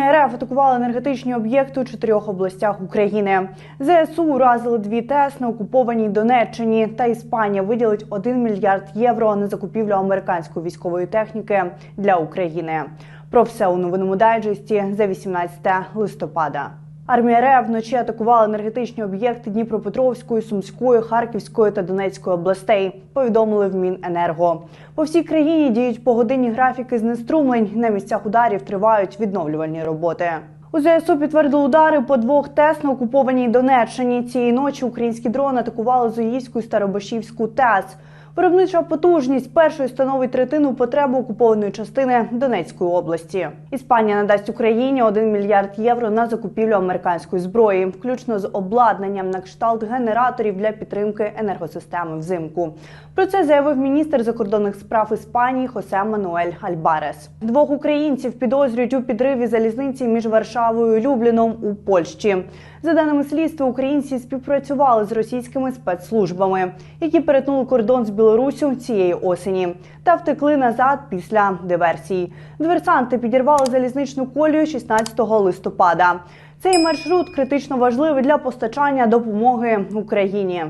РФ атакували енергетичні об'єкти у чотирьох областях України. ЗСУ уразили дві ТЕС на окупованій Донеччині. Та Іспанія виділить 1 мільярд євро на закупівлю американської військової техніки для України. Про все у новинному дайджесті за 18 листопада. Армія РФ вночі атакувала енергетичні об'єкти Дніпропетровської, Сумської, Харківської та Донецької областей. Повідомили в Міненерго. По всій країні діють погодинні графіки знеструмлень. На місцях ударів тривають відновлювальні роботи. У ЗСУ підтвердили удари по двох ТЕС на окупованій Донеччині. Цієї ночі українські дрони атакували Зоївську і Старобашівську ТЕС. Виробнича потужність першої становить третину потребу окупованої частини Донецької області. Іспанія надасть Україні 1 мільярд євро на закупівлю американської зброї, включно з обладнанням на кшталт генераторів для підтримки енергосистеми взимку. Про це заявив міністр закордонних справ Іспанії Хосе Мануель Альбарес. Двох українців підозрюють у підриві залізниці між Варшавою і Любліном у Польщі. За даними слідства, українці співпрацювали з російськими спецслужбами, які перетнули кордон з Білоруссю цієї осені та втекли назад після диверсії. Диверсанти підірвали залізничну колію 16 листопада. Цей маршрут критично важливий для постачання допомоги Україні.